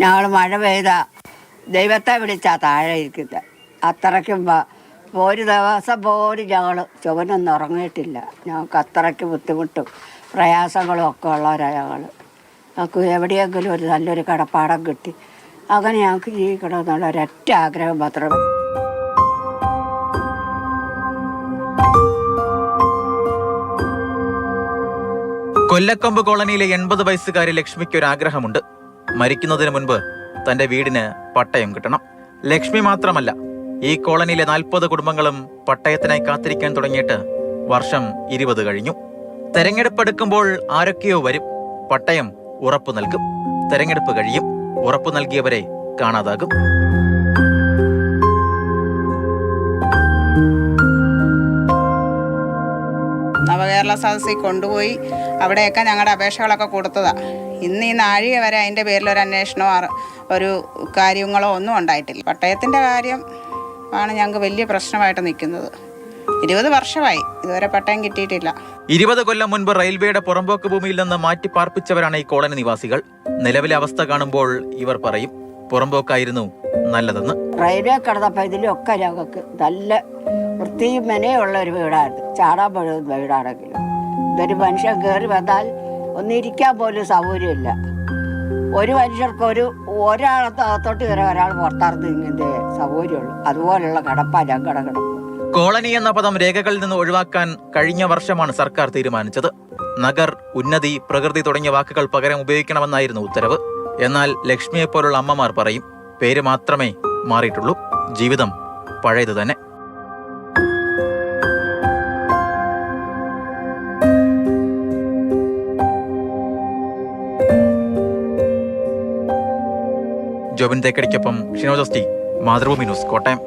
ഞങ്ങൾ മഴ പെയ്ത. ദൈവത്തെ വിളിച്ചാ താഴെ ഇരിക്കുന്നത് അത്രയ്ക്കും ഒരു ദിവസം പോലും ഞങ്ങൾ ചുവനൊന്നും ഉറങ്ങിയിട്ടില്ല. ഞങ്ങൾക്ക് അത്രയ്ക്ക് ബുദ്ധിമുട്ടും പ്രയാസങ്ങളും ഒക്കെ ഉള്ളവരാണ് ഞങ്ങൾ ഞങ്ങൾക്ക് എവിടെയെങ്കിലും ഒരു നല്ലൊരു കടപ്പാടം കിട്ടി. അങ്ങനെ ഞങ്ങൾക്ക് ജീവിക്കണമെന്നുള്ള ഒരൊറ്റ ആഗ്രഹം മാത്രമേ കൊല്ലക്കൊമ്പ് കോളനിയിലെ എൺപത് വയസ്സുകാരി ലക്ഷ്മിക്ക് ഒരു ആഗ്രഹമുണ്ട് മരിക്കുന്നതിന് മുൻപ് തന്റെ വീടിന് പട്ടയം കിട്ടണം. ലക്ഷ്മി മാത്രമല്ല ഈ കോളനിയിലെ നാൽപ്പത് കുടുംബങ്ങളും പട്ടയത്തിനായി കാത്തിരിക്കാൻ തുടങ്ങിയിട്ട് വർഷം ഇരുപത് കഴിഞ്ഞു. തെരഞ്ഞെടുപ്പ് എടുക്കുമ്പോൾ ആരൊക്കെയോ വരും പട്ടയം ഉറപ്പു നൽകും. തെരഞ്ഞെടുപ്പ് കഴിയും ഉറപ്പു നൽകിയവരെ കാണാതാകും. നവകേരള സദസ്സിൽ കൊണ്ടുപോയി അവിടെയൊക്കെ ഞങ്ങളുടെ അപേക്ഷകളൊക്കെ കൊടുത്തതാ. ഇന്ന് ഈ നാഴിക വരെ അതിന്റെ പേരിൽ ഒരു അന്വേഷണമോ ഒരു കാര്യങ്ങളോ ഒന്നും ഉണ്ടായിട്ടില്ല. പട്ടയത്തിന്റെ കാര്യം ആണ് ഞങ്ങൾക്ക് വലിയ പ്രശ്നമായിട്ട് നിൽക്കുന്നത്. ഇരുപത് വർഷമായി ഇതുവരെ പട്ടയം കിട്ടിയിട്ടില്ല. ഇരുപത് കൊല്ലം മുൻപ് റെയിൽവേയുടെ പുറമ്പോക്ക് ഭൂമിയിൽ നിന്ന് മാറ്റി പാർപ്പിച്ചവരാണ് ഈ കോളനി നിവാസികൾ. നിലവിലെ അവസ്ഥ കാണുമ്പോൾ ഇവർ പറയും പുറമ്പോക്കായിരുന്നു നല്ലതെന്ന്. റെയിൽവേ കടന്നപ്പോ ഇതിലൊക്കെ ഞങ്ങൾക്ക് നല്ല വൃത്തിയും മെനയുള്ള ഒരു വീടായിരുന്നു. ചാടാൻ പോലും വീടാണെങ്കിലും ഇതൊരു മനുഷ്യൻ കയറി വന്നാൽ ഒന്നിരിക്കാൻ പോലും സൗകര്യമില്ല. ഒരു മനുഷ്യർക്ക് ഒരു ഒരാളത്തോട്ട് കയറി ഒരാൾ പുറത്തിറന്ന് ഇങ്ങനത്തെ സൗകര്യമുള്ളൂ. അതുപോലുള്ള കടപ്പാ ഞാൻ കിടപ്പ്. കോളനി എന്ന പദം രേഖകളിൽ നിന്ന് ഒഴിവാക്കാൻ കഴിഞ്ഞ വർഷമാണ് സർക്കാർ തീരുമാനിച്ചത്. നഗർ ഉന്നതി പ്രകൃതി തുടങ്ങിയ വാക്കുകൾ പകരം ഉപയോഗിക്കണമെന്നായിരുന്നു ഉത്തരവ്. എന്നാൽ ലക്ഷ്മിയെപ്പോലുള്ള അമ്മമാർ പറയും പേര് മാത്രമേ മാറിയിട്ടുള്ളൂ. ജീവിതം പഴയത് തന്നെ ജോബിൻ തേക്കടിക്കൊപ്പം ഷിനോജസ്റ്റി മാതൃഭൂമി ന്യൂസ് കോട്ടയം.